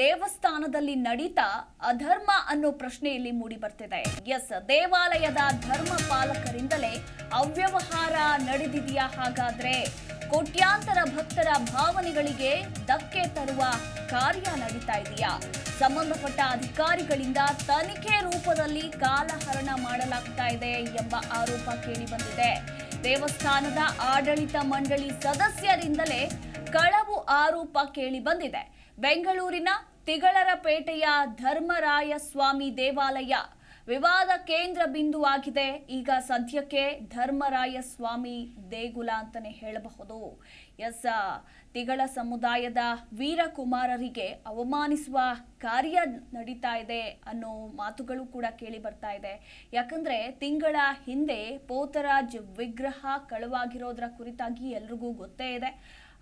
ದೇವಸ್ಥಾನದಲ್ಲಿ ನಡೀತಾ ಅಧರ್ಮ ಅನ್ನೋ ಪ್ರಶ್ನೆ ಇಲ್ಲಿ ಮೂಡಿ ಬರ್ತಿದೆ. ಎಸ್, ದೇವಾಲಯದ ಧರ್ಮ ಪಾಲಕರಿಂದಲೇ ಅವ್ಯವಹಾರ ನಡೆದಿದೆಯಾ ಹಾಗಾದ್ರೆ? ಕೋಟ್ಯಾಂತರ ಭಕ್ತರ ಭಾವನೆಗಳಿಗೆ ಧಕ್ಕೆ ತರುವ ಕಾರ್ಯ ನಡೀತಾ ಇದೆಯಾ? ಸಂಬಂಧಪಟ್ಟ ಅಧಿಕಾರಿಗಳಿಂದ ತನಿಖೆ ರೂಪದಲ್ಲಿ ಕಾಲಹರಣ ಮಾಡಲಾಗ್ತಾ ಇದೆ ಎಂಬ ಆರೋಪ ಕೇಳಿ ಬಂದಿದೆ. ದೇವಸ್ಥಾನದ ಆಡಳಿತ ಮಂಡಳಿ ಸದಸ್ಯರಿಂದಲೇ ಕಳವು ಆರೋಪ ಕೇಳಿ ಬಂದಿದೆ. ಬೆಂಗಳೂರಿನ ತಿಗಳರಪೇಟೆಯ ಧರ್ಮರಾಯ ಸ್ವಾಮಿ ದೇವಾಲಯ ವಿವಾದ ಕೇಂದ್ರ ಬಿಂದುವಾಗಿದೆ. ಈಗ ಸದ್ಯಕ್ಕೆ ಧರ್ಮರಾಯ ಸ್ವಾಮಿ ದೇಗುಲ ಅಂತಾನೆ ಹೇಳಬಹುದು. ಎಸ್, ತಿಗಳ ಸಮುದಾಯದ ವೀರಕುಮಾರರಿಗೆ ಅವಮಾನಿಸುವ ಕಾರ್ಯ ನಡೀತಾ ಇದೆ ಅನ್ನೋ ಮಾತುಗಳು ಕೂಡ ಕೇಳಿ ಬರ್ತಾ ಇದೆ. ಯಾಕಂದ್ರೆ ತಿಂಗಳ ಹಿಂದೆ ಪೋತರಾಜ್ ವಿಗ್ರಹ ಕಳುವಾಗಿರೋದ್ರ ಕುರಿತಾಗಿ ಎಲ್ರಿಗೂ ಗೊತ್ತೇ ಇದೆ.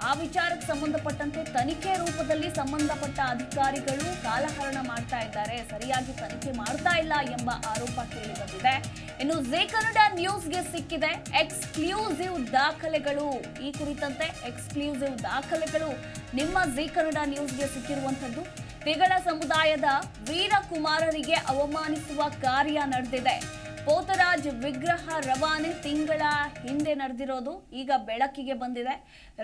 ಆ ವಿಚಾರಕ್ಕೆ ಸಂಬಂಧಪಟ್ಟಂತೆ ತನಿಖೆ ರೂಪದಲ್ಲಿ ಸಂಬಂಧಪಟ್ಟ ಅಧಿಕಾರಿಗಳು ಕಾಲಹರಣ ಮಾಡ್ತಾ ಇದ್ದಾರೆ. ಸರಿಯಾಗಿ ತನಿಖೆ ಮಾಡ್ತಾ ಇಲ್ಲ ಎಂಬ ಆರೋಪ ಕೇಳಿ ಬಂದಿದೆ ಇನ್ನು ಜೇ ಕನ್ನಡ ನ್ಯೂಸ್ಗೆ ಸಿಕ್ಕಿದೆ. ಎಕ್ಸ್ಕ್ಲೂಸಿವ್ ದಾಖಲೆಗಳು. ಈ ಕುರಿತಂತೆ ಎಕ್ಸ್ಕ್ಲೂಸಿವ್ ದಾಖಲೆಗಳು ನಿಮ್ಮ ಜಿ ಕನ್ನಡ ನ್ಯೂಸ್ಗೆ ಸಿಕ್ಕಿರುವಂಥದ್ದು. ತಿಗಳ ಸಮುದಾಯದ ವೀರಕುಮಾರರಿಗೆ ಅವಮಾನಿಸುವ ಕಾರ್ಯ ನಡೆದಿದೆ. ಪೋತರಾಜ್ ವಿಗ್ರಹ ರವಾನೆ ತಿಂಗಳ ಹಿಂದೆ ನಡೆದಿರೋದು ಈಗ ಬೆಳಕಿಗೆ ಬಂದಿದೆ.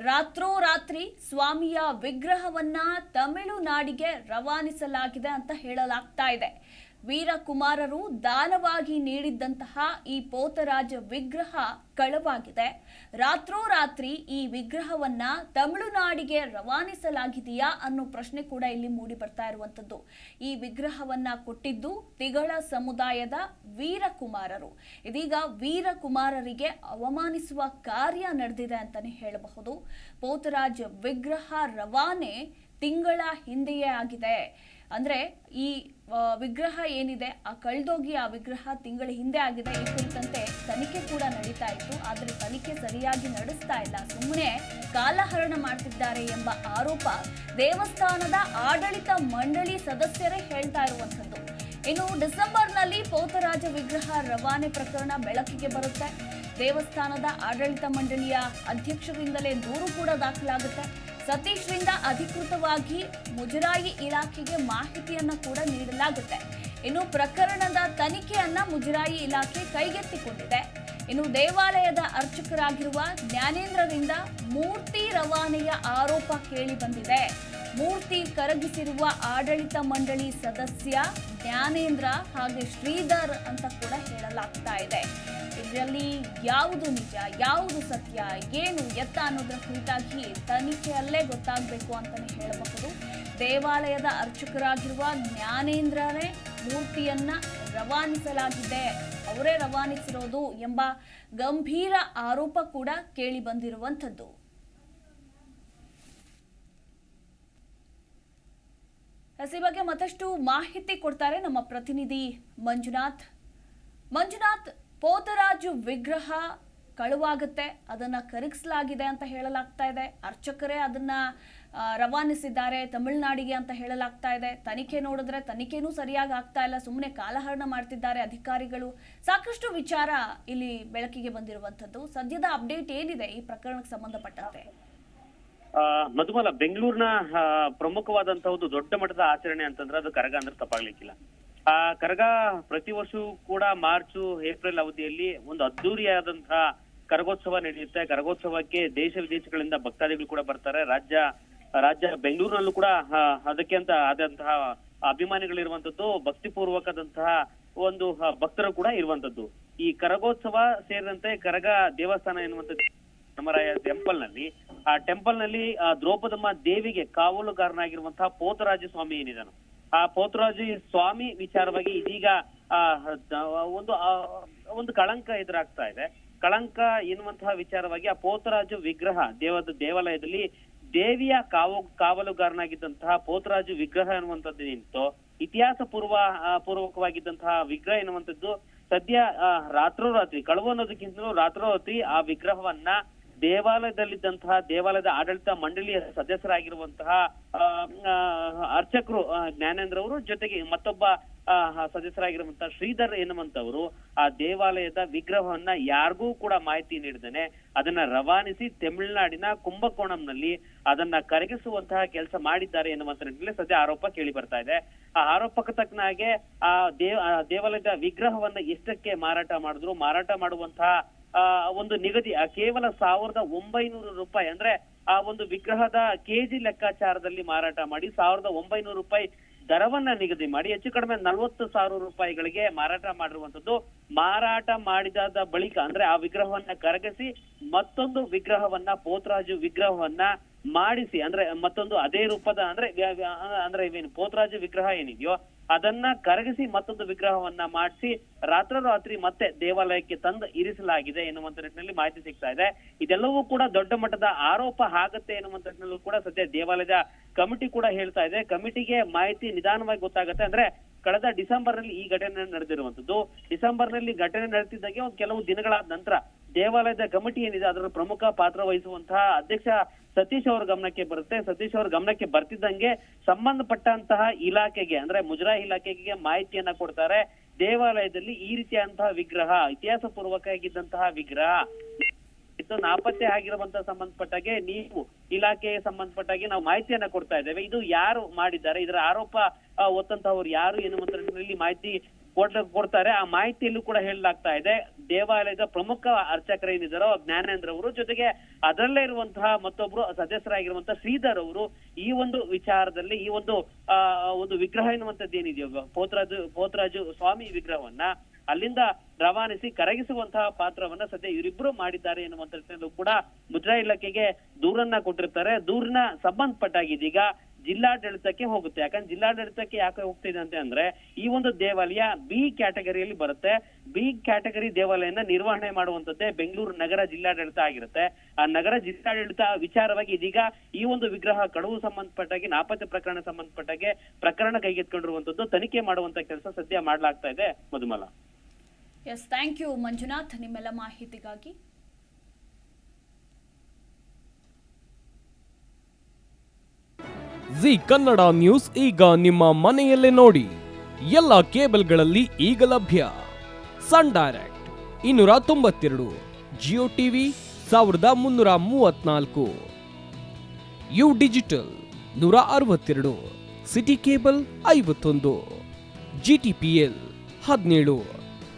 ರಾತ್ರೋರಾತ್ರಿ ಸ್ವಾಮಿಯ ವಿಗ್ರಹವನ್ನ ತಮಿಳುನಾಡಿಗೆ ರವಾನಿಸಲಾಗಿದೆ ಅಂತ ಹೇಳಲಾಗ್ತಾ ಇದೆ. ವೀರಕುಮಾರರು ದಾನವಾಗಿ ನೀಡಿದ್ದಂತಹ ಈ ಪೋತರಾಜ ವಿಗ್ರಹ ಕಳವಾಗಿದೆ. ರಾತ್ರೋರಾತ್ರಿ ಈ ವಿಗ್ರಹವನ್ನ ತಮಿಳುನಾಡಿಗೆ ರವಾನಿಸಲಾಗಿದೆಯಾ ಅನ್ನೋ ಪ್ರಶ್ನೆ ಕೂಡ ಇಲ್ಲಿ ಮೂಡಿ ಬರ್ತಾ ಇರುವಂತದ್ದು ಈ ವಿಗ್ರಹವನ್ನ ಕೊಟ್ಟಿದ್ದು ತಿಗಳ ಸಮುದಾಯದ ವೀರಕುಮಾರರು. ಇದೀಗ ವೀರಕುಮಾರರಿಗೆ ಅವಮಾನಿಸುವ ಕಾರ್ಯ ನಡೆದಿದೆ ಅಂತಾನೆ ಹೇಳಬಹುದು. ಪೋತರಾಜ ವಿಗ್ರಹ ರವಾನೆ ತಿಂಗಳ ಹಿಂದೆಯೇ ಆಗಿದೆ. ಅಂದ್ರೆ ಈ ವಿಗ್ರಹ ಏನಿದೆ, ಆ ಕಳ್ದೋಗಿ ಆ ವಿಗ್ರಹ ತಿಂಗಳ ಹಿಂದೆ ಆಗಿದೆ, ಈ ಕುರಿತಂತೆ ತನಿಖೆ ಕೂಡ ನಡೀತಾ ಇತ್ತು. ಆದ್ರೆ ತನಿಖೆ ಸರಿಯಾಗಿ ನಡೆಸ್ತಾ ಇಲ್ಲ. ಸುಮ್ಮನೆ ಕಾಲಹರಣ ಮಾಡ್ತಿದ್ದಾರೆ ಎಂಬ ಆರೋಪ ದೇವಸ್ಥಾನದ ಆಡಳಿತ ಮಂಡಳಿ ಸದಸ್ಯರೇ ಹೇಳ್ತಾ ಇರುವಂತದ್ದು ಇನ್ನು ಡಿಸೆಂಬರ್ನಲ್ಲಿ ಪೋತರಾಜ ವಿಗ್ರಹ ರವಾನೆ ಪ್ರಕರಣ ಬೆಳಕಿಗೆ ಬರುತ್ತೆ. ದೇವಸ್ಥಾನದ ಆಡಳಿತ ಮಂಡಳಿಯ ಅಧ್ಯಕ್ಷರಿಂದಲೇ ದೂರು ಕೂಡ ದಾಖಲಾಗುತ್ತೆ. ಸತೀಶ್ರಿಂದ ಅಧಿಕೃತವಾಗಿ ಮುಜರಾಯಿ ಇಲಾಖೆಗೆ ಮಾಹಿತಿಯನ್ನ ಕೂಡ ನೀಡಲಾಗುತ್ತೆ. ಇನ್ನು ಪ್ರಕರಣದ ತನಿಖೆಯನ್ನ ಮುಜರಾಯಿ ಇಲಾಖೆ ಕೈಗೆತ್ತಿಕೊಂಡಿದೆ. ಇನ್ನು ದೇವಾಲಯದ ಅರ್ಚಕರಾಗಿರುವ ಜ್ಞಾನೇಂದ್ರರಿಂದ ಮೂರ್ತಿ ರವಾನೆಯ ಆರೋಪ ಕೇಳಿ ಬಂದಿದೆ. ಮೂರ್ತಿ ಕರಗಿಸಿರುವ ಆಡಳಿತ ಮಂಡಳಿ ಸದಸ್ಯ ಜ್ಞಾನೇಂದ್ರ ಹಾಗೆ ಶ್ರೀಧರ್ ಅಂತ ಕೂಡ ಹೇಳಲಾಗ್ತಾ ಇದೆ. ಇದರಲ್ಲಿ ಯಾವುದು ನಿಜ, ಯಾವುದು ಸತ್ಯ, ಏನು ಎತ್ತ ಅನ್ನೋದ್ರ ಕುರಿತಾಗಿ ತನಿಖೆಯಲ್ಲೇ ಗೊತ್ತಾಗಬೇಕು ಅಂತಲೇ ಹೇಳಬಹುದು. ದೇವಾಲಯದ ಅರ್ಚಕರಾಗಿರುವ ಜ್ಞಾನೇಂದ್ರನೇ ಮೂರ್ತಿಯನ್ನ ರವಾನಿಸಲಾಗಿದೆ. ಅವರೇ ರವಾನಿಸಿರೋದು ಎಂಬ ಗಂಭೀರ ಆರೋಪ ಕೂಡ ಕೇಳಿ ಬಂದಿರುವಂಥದ್ದು. ಈ ಬಗ್ಗೆ ಮತ್ತಷ್ಟು ಮಾಹಿತಿ ಕೊಡ್ತಾರೆ ನಮ್ಮ ಪ್ರತಿನಿಧಿ ಮಂಜುನಾಥ್. ಮಂಜುನಾಥ್ ಪೋತರಾಜು ವಿಗ್ರಹ ಕಳುವಾಗುತ್ತೆ, ಅದನ್ನ ಕರಗಿಸಲಾಗಿದೆ ಅಂತ ಹೇಳಲಾಗ್ತಾ ಇದೆ. ಅರ್ಚಕರೇ ಅದನ್ನ ರವಾನಿಸಿದ್ದಾರೆ, ತಮಿಳುನಾಡಿಗೆ ಅಂತ ಹೇಳಲಾಗ್ತಾ ಇದೆ. ತನಿಖೆ ನೋಡಿದ್ರೆ ತನಿಖೆನೂ ಸರಿಯಾಗಿ ಆಗ್ತಾ ಇಲ್ಲ. ಸುಮ್ಮನೆ ಕಾಲಹರಣ ಮಾಡ್ತಿದ್ದಾರೆ ಅಧಿಕಾರಿಗಳು. ಸಾಕಷ್ಟು ವಿಚಾರ ಇಲ್ಲಿ ಬೆಳಕಿಗೆ ಬಂದಿರುವಂಥದ್ದು. ಸದ್ಯದ ಅಪ್ಡೇಟ್ ಏನಿದೆ ಈ ಪ್ರಕರಣಕ್ಕೆ ಸಂಬಂಧಪಟ್ಟಂತೆ? ಮಧುಮಲ ಬೆಂಗಳೂರಿನ ಪ್ರಮುಖವಾದಂತಹ ಒಂದು ದೊಡ್ಡ ಮಟ್ಟದ ಆಚರಣೆ ಅಂತಂದ್ರೆ ಅದು ಕರಗ ಅಂದ್ರೆ ತಪ್ಪಾಗ್ಲಿಕ್ಕಿಲ್ಲ. ಆ, ಕರಗ ಪ್ರತಿ ವರ್ಷವೂ ಕೂಡ ಮಾರ್ಚ್, ಏಪ್ರಿಲ್ ಅವಧಿಯಲ್ಲಿ ಒಂದು ಅದ್ದೂರಿಯಾದಂತಹ ಕರಗೋತ್ಸವ ನಡೆಯುತ್ತೆ. ಕರಗೋತ್ಸವಕ್ಕೆ ದೇಶ ವಿದೇಶಗಳಿಂದ ಭಕ್ತಾದಿಗಳು ಕೂಡ ಬರ್ತಾರೆ. ರಾಜ್ಯ ರಾಜ್ಯ ಬೆಂಗಳೂರಿನಲ್ಲೂ ಕೂಡ ಅದಕ್ಕೆ ಅಂತ ಆದಂತಹ ಅಭಿಮಾನಿಗಳಿರುವಂತದ್ದು ಭಕ್ತಿಪೂರ್ವಕದಂತಹ ಒಂದು ಭಕ್ತರು ಕೂಡ ಇರುವಂತದ್ದು ಈ ಕರಗೋತ್ಸವ ಸೇರಿದಂತೆ ಕರಗ ದೇವಸ್ಥಾನ ಎನ್ನುವಂಥದ್ದು ಧರ್ಮರಾಯ ಟೆಂಪಲ್ನಲ್ಲಿ ಆ ಟೆಂಪಲ್ನಲ್ಲಿ ದ್ರೌಪದಮ್ಮ ದೇವಿಗೆ ಕಾವಲುಗಾರನಾಗಿರುವಂತಹ ಪೋತರಾಜ ಸ್ವಾಮಿ ಏನಿದಾನು ಆ ಪೋತ್ರಾಜಿ ಸ್ವಾಮಿ ವಿಚಾರವಾಗಿ ಇದೀಗ ಒಂದು ಒಂದು ಕಳಂಕ ಎದುರಾಗ್ತಾ ಇದೆ. ಕಳಂಕ ಎನ್ನುವಂತಹ ವಿಚಾರವಾಗಿ ಆ ಪೋತರಾಜು ವಿಗ್ರಹ, ದೇವದ ದೇವಾಲಯದಲ್ಲಿ ದೇವಿಯ ಕಾವು, ಕಾವಲುಗಾರನಾಗಿದ್ದಂತಹ ಪೋತರಾಜು ವಿಗ್ರಹ ಎನ್ನುವಂಥದ್ದು ನಿಂತು, ಇತಿಹಾಸ ಪೂರ್ವ ಪೂರ್ವಕವಾಗಿದ್ದಂತಹ ವಿಗ್ರಹ ಎನ್ನುವಂಥದ್ದು ಸದ್ಯ ರಾತ್ರೋರಾತ್ರಿ, ಕಳುವು ಅನ್ನೋದಕ್ಕಿಂತಲೂ ರಾತ್ರೋರಾತ್ರಿ ಆ ವಿಗ್ರಹವನ್ನ ದೇವಾಲಯದಲ್ಲಿದ್ದಂತಹ ದೇವಾಲಯದ ಆಡಳಿತ ಮಂಡಳಿಯ ಸದಸ್ಯರಾಗಿರುವಂತಹ ಅರ್ಚಕರು ಜ್ಞಾನೇಂದ್ರ ಅವರು ಜೊತೆಗೆ ಮತ್ತೊಬ್ಬ ಸದಸ್ಯರಾಗಿರುವಂತಹ ಶ್ರೀಧರ್ ಎನ್ನುವಂತವರು ಆ ದೇವಾಲಯದ ವಿಗ್ರಹವನ್ನ ಯಾರಿಗೂ ಕೂಡ ಮಾಹಿತಿ ನೀಡದೇನೆ ಅದನ್ನ ರವಾನಿಸಿ ತಮಿಳುನಾಡಿನ ಕುಂಭಕೋಣಂನಲ್ಲಿ ಅದನ್ನ ಕರಗಿಸುವಂತಹ ಕೆಲಸ ಮಾಡಿದ್ದಾರೆ ಎನ್ನುವಂತ ನಿಟ್ಟಿನಲ್ಲಿ ಸದ್ಯ ಆರೋಪ ಕೇಳಿ ಬರ್ತಾ ಇದೆ. ಆ ಆರೋಪಕ್ಕೆ ತಕ್ಕನಾಗೆ ಆ ದೇವ ದೇವಾಲಯದ ವಿಗ್ರಹವನ್ನ ಎಷ್ಟಕ್ಕೆ ಮಾರಾಟ ಮಾಡಿದ್ರು? ಮಾರಾಟ ಮಾಡುವಂತಹ ಒಂದು ನಿಗದಿ, ಆ, ಕೇವಲ ಸಾವಿರದ ಒಂಬೈನೂರು ರೂಪಾಯಿ. ಅಂದ್ರೆ ಆ ಒಂದು ವಿಗ್ರಹದ ಕೆಜಿ ಲೆಕ್ಕಾಚಾರದಲ್ಲಿ ಮಾರಾಟ ಮಾಡಿ ಸಾವಿರದ ಒಂಬೈನೂರು ರೂಪಾಯಿ ದರವನ್ನ ನಿಗದಿ ಮಾಡಿ ಹೆಚ್ಚು ಕಡಿಮೆ ನಲವತ್ತು ಸಾವಿರ ರೂಪಾಯಿಗಳಿಗೆ ಮಾರಾಟ ಮಾಡಿರುವಂತದ್ದು ಮಾರಾಟ ಮಾಡಿದಾದ ಬಳಿಕ ಅಂದ್ರೆ ಆ ವಿಗ್ರಹವನ್ನ ಕರಗಿಸಿ ಮತ್ತೊಂದು ವಿಗ್ರಹವನ್ನ, ಪೋತ್ರಾಜು ವಿಗ್ರಹವನ್ನ ಮಾಡಿಸಿ ಅಂದ್ರೆ ಮತ್ತೊಂದು ಅದೇ ರೂಪದ ಅಂದ್ರೆ ಅಂದ್ರೆ ಇವೇನು ಪೋತ್ರಾಜು ವಿಗ್ರಹ ಏನಿದೆಯೋ ಅದನ್ನ ಕರಗಿಸಿ ಮತ್ತೊಂದು ವಿಗ್ರಹವನ್ನ ಮಾಡಿಸಿ ರಾತ್ರೋರಾತ್ರಿ ಮತ್ತೆ ದೇವಾಲಯಕ್ಕೆ ತಂದು ಇರಿಸಲಾಗಿದೆ ಎನ್ನುವಂತ ನಿಟ್ಟಿನಲ್ಲಿ ಮಾಹಿತಿ ಸಿಗ್ತಾ ಇದೆ. ಇದೆಲ್ಲವೂ ಕೂಡ ದೊಡ್ಡ ಮಟ್ಟದ ಆರೋಪ ಆಗತ್ತೆ ಎನ್ನುವಂತ ನಿಟ್ಟಿನಲ್ಲೂ ಕೂಡ ಸದ್ಯ ದೇವಾಲಯದ ಕಮಿಟಿ ಕೂಡ ಹೇಳ್ತಾ ಇದೆ. ಕಮಿಟಿಗೆ ಮಾಹಿತಿ ನಿಧಾನವಾಗಿ ಗೊತ್ತಾಗುತ್ತೆ. ಅಂದ್ರೆ ಕಳೆದ ಡಿಸೆಂಬರ್ನಲ್ಲಿ ಈ ಘಟನೆ ನಡೆದಿರುವಂತದ್ದು ಡಿಸೆಂಬರ್ನಲ್ಲಿ ಘಟನೆ ನಡೆದಿದ್ದಾಗೆ ಒಂದು ಕೆಲವು ದಿನಗಳಾದ ನಂತರ ದೇವಾಲಯದ ಕಮಿಟಿ ಏನಿದೆ, ಅದರ ಪ್ರಮುಖ ಪಾತ್ರ ವಹಿಸುವಂತಹ ಅಧ್ಯಕ್ಷ ಸತೀಶ್ ಅವರ ಗಮನಕ್ಕೆ ಬರುತ್ತೆ. ಸತೀಶ್ ಅವರ ಗಮನಕ್ಕೆ ಬರ್ತಿದ್ದಂಗೆ ಸಂಬಂಧಪಟ್ಟಂತಹ ಇಲಾಖೆಗೆ, ಅಂದ್ರೆ ಮುಜರಾಯಿ ಇಲಾಖೆಗೆ ಮಾಹಿತಿಯನ್ನ ಕೊಡ್ತಾರೆ. ದೇವಾಲಯದಲ್ಲಿ ಈ ರೀತಿಯಾದಂತಹ ವಿಗ್ರಹ ಇತಿಹಾಸ ಪೂರ್ವಕವಾಗಿದ್ದಂತಹ ವಿಗ್ರಹ. ಇದು ನಾಪತ್ತೆ ಆಗಿರುವಂತ ಸಂಬಂಧಪಟ್ಟಾಗೆ ನೀವು ಇಲಾಖೆಗೆ ಸಂಬಂಧಪಟ್ಟಾಗೆ ನಾವು ಮಾಹಿತಿಯನ್ನ ಕೊಡ್ತಾ ಇದ್ದೇವೆ. ಇದು ಯಾರು ಮಾಡಿದ್ದಾರೆ? ಇದರ ಆರೋಪ ಹೊತ್ತಂತಹವ್ರು ಯಾರು ಅಂತ ನಿಟ್ಟಿನಲ್ಲಿ ಮಾಹಿತಿ ಕೊಡ್ ಕೊಡ್ತಾರೆ. ಆ ಮಾಹಿತಿಯಲ್ಲೂ ಕೂಡ ಹೇಳಲಾಗ್ತಾ ಇದೆ. ದೇವಾಲಯದ ಪ್ರಮುಖ ಅರ್ಚಕರ ಏನಿದ್ದಾರೋ ಜ್ಞಾನೇಂದ್ರ ಅವರು, ಜೊತೆಗೆ ಅದರಲ್ಲೇ ಇರುವಂತಹ ಮತ್ತೊಬ್ರು ಸದಸ್ಯರಾಗಿರುವಂತಹ ಶ್ರೀಧರ್ ಅವರು, ಈ ಒಂದು ವಿಚಾರದಲ್ಲಿ, ಈ ಒಂದು, ಆ ಒಂದು ವಿಗ್ರಹ ಎನ್ನುವಂಥದ್ದು ಏನಿದೆಯೋ ಪೋತ್ರಾಜು ಪೋತ್ರಾಜು ಸ್ವಾಮಿ ವಿಗ್ರಹವನ್ನ ಅಲ್ಲಿಂದ ರವಾನಿಸಿ ಕರಗಿಸುವಂತಹ ಪಾತ್ರವನ್ನ ಸದ್ಯ ಇವರಿಬ್ರು ಮಾಡಿದ್ದಾರೆ ಎನ್ನುವಂತ ರೀತಿಯಲ್ಲೂ ಕೂಡ ಮುದ್ರಾ ಇಲಾಖೆಗೆ ದೂರನ್ನ ಕೊಟ್ಟಿರ್ತಾರೆ. ದೂರನ್ನ ಸಂಬಂಧಪಟ್ಟಾಗ ಇದೀಗ ಜಿಲ್ಲಾಡಳಿತಕ್ಕೆ ಹೋಗುತ್ತೆ. ಯಾಕಂದ್ರೆ ಜಿಲ್ಲಾಡಳಿತಕ್ಕೆ ಯಾಕೆ ಹೋಗ್ತಿದೆ ಅಂತ ಅಂದ್ರೆ ಈ ಒಂದು ದೇವಾಲಯ ಬಿ ಕ್ಯಾಟಗರಿಯಲ್ಲಿ ಬರುತ್ತೆ. ಬಿ ಕ್ಯಾಟಗರಿ ದೇವಾಲಯನ ನಿರ್ವಹಣೆ ಮಾಡುವಂತದ್ದೇ ಬೆಂಗಳೂರು ನಗರ ಜಿಲ್ಲಾಡಳಿತ ಆಗಿರುತ್ತೆ. ಆ ನಗರ ಜಿಲ್ಲಾಡಳಿತ ವಿಚಾರವಾಗಿ ಇದೀಗ ಈ ಒಂದು ವಿಗ್ರಹ ಕಡುವು ಸಂಬಂಧಪಟ್ಟಾಗಿ, ನಾಪತ್ತೆ ಪ್ರಕರಣ ಸಂಬಂಧಪಟ್ಟಾಗೆ ಪ್ರಕರಣ ಕೈಗೆತ್ಕೊಂಡಿರುವಂತದ್ದು ತನಿಖೆ ಮಾಡುವಂತ ಕೆಲಸ ಸದ್ಯ ಮಾಡ್ಲಾಗ್ತಾ ಇದೆ Madhumala. Yes thank you Manjunath ನಿಮ್ಮೆಲ್ಲ ಮಾಹಿತಿಗಾಗಿ. ಜಿ ಕನ್ನಡ ನ್ಯೂಸ್ ಈಗ ನಿಮ್ಮ ಮನೆಯಲ್ಲೇ ನೋಡಿ. ಎಲ್ಲ ಕೇಬಲ್ಗಳಲ್ಲಿ ಈಗ ಲಭ್ಯ. ಸನ್ ಡೈರೆಕ್ಟ್ ಇನ್ನೂರ ತೊಂಬತ್ತೆರಡು ಜಿಯೋ ಟಿವಿ ಸಾವಿರದ ಮುನ್ನೂರ ಮೂವತ್ನಾಲ್ಕು ಯು ಡಿಜಿಟಲ್ ನೂರ ಅರವತ್ತೆರಡು, ಸಿಟಿ ಕೇಬಲ್ ಐವತ್ತೊಂದು ಜಿ ಟಿ ಪಿ ಎಲ್ ಹದಿನೇಳು.